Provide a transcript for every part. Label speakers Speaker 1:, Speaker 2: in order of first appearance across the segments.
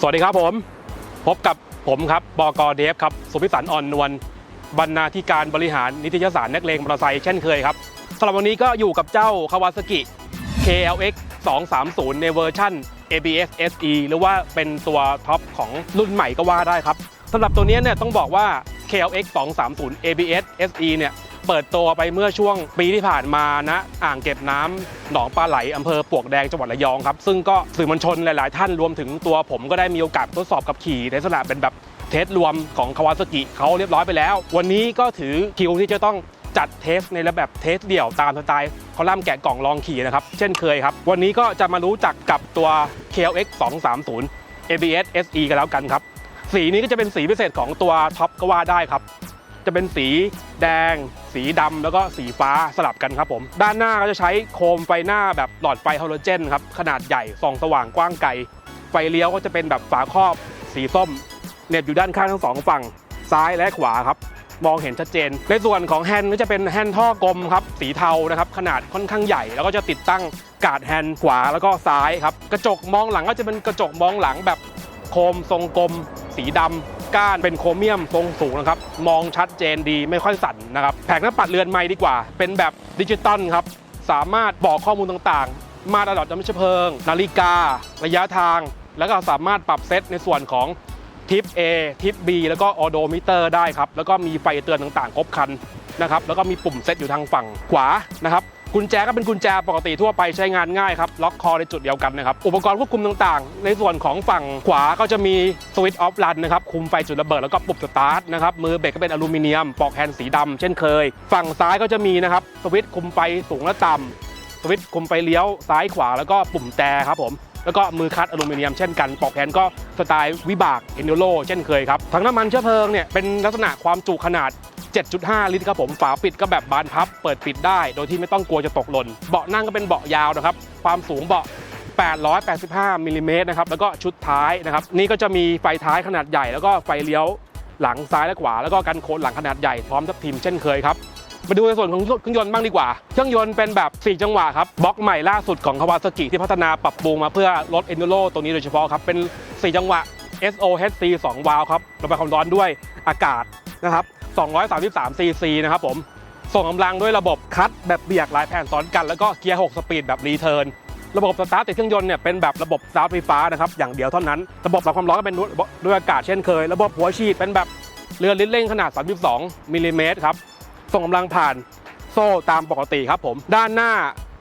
Speaker 1: สวัสดีครับผม พบกับผมครับบอกเดฟครับสุพิสันอ่อนนวลบรรณาธิการบริหารนิตยสารนักเลงมอเตอร์ไซค์เช่นเคยครับสำหรับวันนี้ก็อยู่กับเจ้า Kawasaki KLX 230 ในเวอร์ชั่น ABS SE หรือว่าเป็นตัวท็อปของรุ่นใหม่ก็ว่าได้ครับสำหรับตัวนี้เนี่ยต้องบอกว่า KLX 230 ABS SE เนี่ย เปิดตัวไปเมื่อช่วงปีที่ผ่านมานะอ่างเก็บน้ำหนองปลาไหลอำเภอปวกแดงจังหวัดระยองครับ ซึ่งก็สื่อมวลชนหลาย ๆ ท่านรวมถึงตัวผมก็ได้มีโอกาสทดสอบขับขี่ในลักษณะเป็นแบบเทสรวมของคาวาซากิเขาเรียบร้อยไปแล้ว วันนี้ก็ถือคิวที่จะต้องจัดเทสในระแบบเทสเดี่ยวตามสไตล์คอลัมน์แกะกล่องลองขี่นะครับ เช่นเคยครับ วันนี้ก็จะมารู้จักกับตัว KLX 230 ABS SE กันแล้วกันครับ สีนี้ก็จะเป็นสีพิเศษของตัวท็อปก็ว่าได้ครับ จะเป็นสีแดง สีดำแล้วก็สีฟ้าสลับกันครับผม ด้านหน้าก็จะใช้โคมไฟหน้าแบบหลอดไฟฮาโลเจนครับขนาดใหญ่ส่องสว่างกว้างไกลไฟเลี้ยวก็จะเป็นแบบฝาครอบสีส้มเน็บอยู่ด้านข้างทั้งสองฝั่งซ้ายและขวาครับมองเห็นชัดเจน ในส่วนของแฮนด์ก็จะเป็นแฮนด์ท่อกลมครับสีเทานะครับขนาดค่อนข้างใหญ่ แล้วก็จะติดตั้งกาดแฮนด์ขวาแล้วก็ซ้ายครับกระจกมองหลังก็จะเป็นกระจกมองหลังแบบโคมทรงกลม สีดำ ก้านเป็นโครเมียมทรงสูงนะครับ มองชัดเจนดีไม่ค่อยสั่นนะครับ แผงหน้าปัดเรือนไม้ดีกว่า เป็นแบบดิจิตอลครับ สามารถบอกข้อมูลต่างๆ มาตลอดจำเชื้อเพลิง นาฬิกา ระยะทาง แล้วก็สามารถปรับเซตในส่วนของทิป A ทิป B แล้วก็ออโดมิเตอร์ได้ครับ แล้วก็มีไฟเตือนต่างๆ ครบคันนะครับ แล้วก็มีปุ่มเซตอยู่ทางฝั่งขวานะครับ กุญแจก็เป็นกุญแจปกติทั่วไปใช้งานง่ายครับล็อกคอในจุดเดียวกันนะครับอุปกรณ์ควบคุมต่างๆ ในส่วนของฝั่งขวาก็จะมีสวิตช์ออฟรันนะครับคุมไฟจุดระเบิดแล้วก็ปุ่มสตาร์ทนะครับมือเบรกก็เป็นอลูมิเนียมปลอกแฮนด์สีดำเช่นเคย ฝั่งซ้ายก็จะมีนะครับสวิตช์คุมไฟสูงและต่ำสวิตช์คุมไฟเลี้ยวซ้ายขวาแล้วก็ปุ่มแต่ครับผม แล้วก็มือคัดอลูมิเนียมเช่นกันปอกแฮนก็สไตล์วิบากเอนิโลเช่นเคยครับถังน้ำมันเชื้อเพลิงเนี่ยเป็นลักษณะความจุขนาด 7.5 ลิตรครับผมฝาปิดก็แบบบานพับ เปิดปิดได้ โดยที่ไม่ต้องกลัวจะตกหล่นเบาะนั่งก็เป็นเบาะยาวนะครับความสูงเบาะ885มิลลิเมตรนะครับแล้วก็ชุดท้ายนะครับนี่ก็จะมีไฟท้ายขนาดใหญ่แล้วก็ไฟเลี้ยวหลังซ้ายและขวาแล้วก็กันโคนหลังขนาดใหญ่พร้อมทับทิมเช่นเคยครับ มาดูในส่วนของเครื่องยนต์บ้างดีกว่า เครื่องยนต์เป็นแบบ 4 จังหวะครับบล็อกใหม่ล่าสุดของ Kawasaki ที่พัฒนาปรับปรุงมาเพื่อลด Enduro ตัวนี้โดยเฉพาะครับ เป็น 4 จังหวะ SOHC 2 วาล์วครับระบายความร้อนด้วยอากาศนะครับ 233 cc นะครับผม ส่งกำลังด้วยระบบคัดแบบเบียกหลายแผ่นซ้อนกันแล้วก็เกียร์ 6 สปีดแบบรีเทิร์นระบบสตาร์ทติดเครื่องยนต์เนี่ยเป็นแบบระบบสตาร์ทไฟฟ้านะครับอย่างเดียวเท่านั้น ระบบรับความร้อนก็เป็นด้วยอากาศเช่นเคย ระบบหัวฉีดเป็นแบบเรือลิ้นเร่งขนาด 32มิลลิเมตรครับ ส่งกำลังผ่านโซ่ตามปกติครับผม ด้านหน้า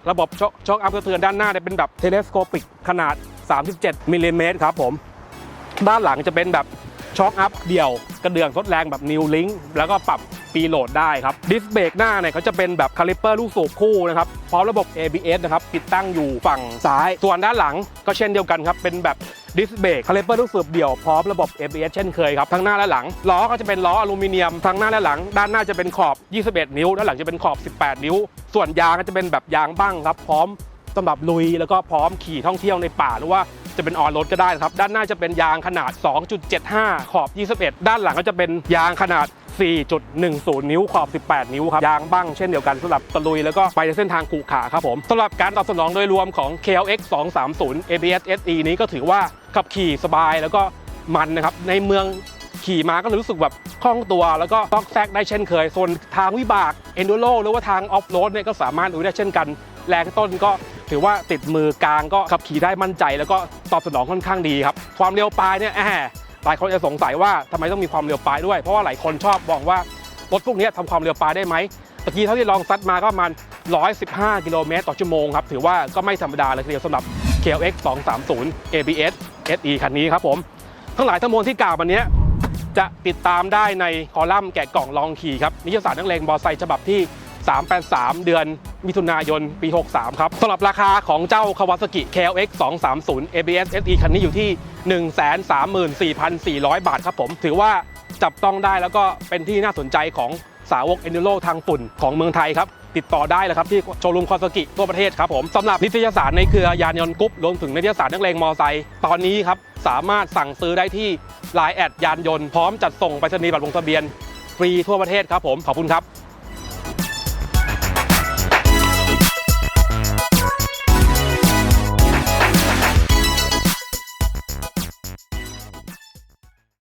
Speaker 1: ระบบช็อคช็อคอัพกระเทือนด้านหน้าเนี่ยเป็นแบบเทเลสโคปิกขนาด 37มิลลิเมตรครับผม ด้านหลังจะเป็นแบบช็อคอัพเดี่ยว กระเดื่องทดแรงแบบนิวลิงแล้วก็ปรับปีโหลดได้ครับดิสเบรกหน้าเนี่ยเขาจะเป็นแบบคาลิปเปอร์ลูกสูบคู่นะครับพร้อมระบบ ABS นะครับติดตั้งอยู่ฝั่งซ้าย ส่วนด้านหลังก็เช่นเดียวกันครับเป็นแบบ ดิสเบรกคาลิปเปอร์ลูกสูบเดี่ยวพร้อมระบบ ABS เช่นเคยครับทั้งหน้าและหลังล้อก็จะเป็นล้ออลูมิเนียมทั้งหน้าและหลัง ด้านหน้าจะเป็นขอบ 21 นิ้วด้านหลังจะเป็นขอบ 18 นิ้ว ส่วนยางก็จะเป็นแบบยางบ้างครับพร้อมสำหรับลุยแล้วก็พร้อมขี่ท่องเที่ยวในป่าหรือว่าจะเป็นออนรถก็ได้นะครับ ด้านหน้าจะเป็นยางขนาด 2.75 ขอบ 21 ด้านหลังก็จะเป็นยางขนาด 4.10 นิ้วขอบ 18 นิ้วครับ ยางบ้างเช่นเดียวกันสำหรับตะลุยแล้วก็ไปในเส้นทางขรุขระครับผมสำหรับการตอบสนองโดยรวมของ KLX 230 ABS SE นี้ก็ถือว่าขับขี่สบายแล้วก็มันนะครับ ในเมืองขี่มาก็รู้สึกแบบคล่องตัวแล้วก็ซอกแซกได้เช่นเคยส่วนทางวิบากเอนดูโรหรือว่าทางออฟโรดเนี่ยก็สามารถดูได้เช่นกัน แรงต้นก็ถือว่าติดมือกลางก็ขับขี่ได้มั่นใจ แล้วก็ตอบสนองค่อนข้างดีครับ ความเร็วปลายเนี่ยแหม หลายคนจะสงสัยว่าทำไมต้องมีความเร็วปลายด้วย เพราะว่าหลายคนชอบบอกว่ารถพวกนี้ทำความเร็วปลายได้ไหมตะกี้เท่าที่ลองซัดมาก็ประมาณ 115 กิโลเมตรต่อชั่วโมงครับ ถือว่าก็ไม่ธรรมดาเลยทีเดียวสำหรับ KLX 230 ABS SE คันนี้ครับผม ทั้งหลายทั้งมวลที่กล่าวมาเนี้ยจะติดตามได้ในคอลัมน์แกะกล่องลองขี่ครับนิยสารนักเลงบอไซฉบับที่ 383 เดือนมิถุนายนปี 63 ครับสำหรับราคาของเจ้า Kawasaki KLX 230 ABS SE คันนี้อยู่ที่ 134,400 บาทครับผม ถือว่าจับต้องได้แล้วก็เป็นที่น่าสนใจของสาวก Enduro ทางฝุ่นของเมืองไทยครับ ติดต่อได้เลยครับที่โชว์รูมคอสกิทั่วประเทศครับผมสำหรับนิตยสารในเครือยานยนต์กรุ๊ปรวมถึงนิตยสารนักเลงมอไซค์ตอนนี้ครับ สามารถสั่งซื้อได้ที่ Line แอดยานยนต์พร้อมจัดส่งไปรษณีย์บัตรลงทะเบียน ฟรีทั่วประเทศครับผม ขอบคุณครับ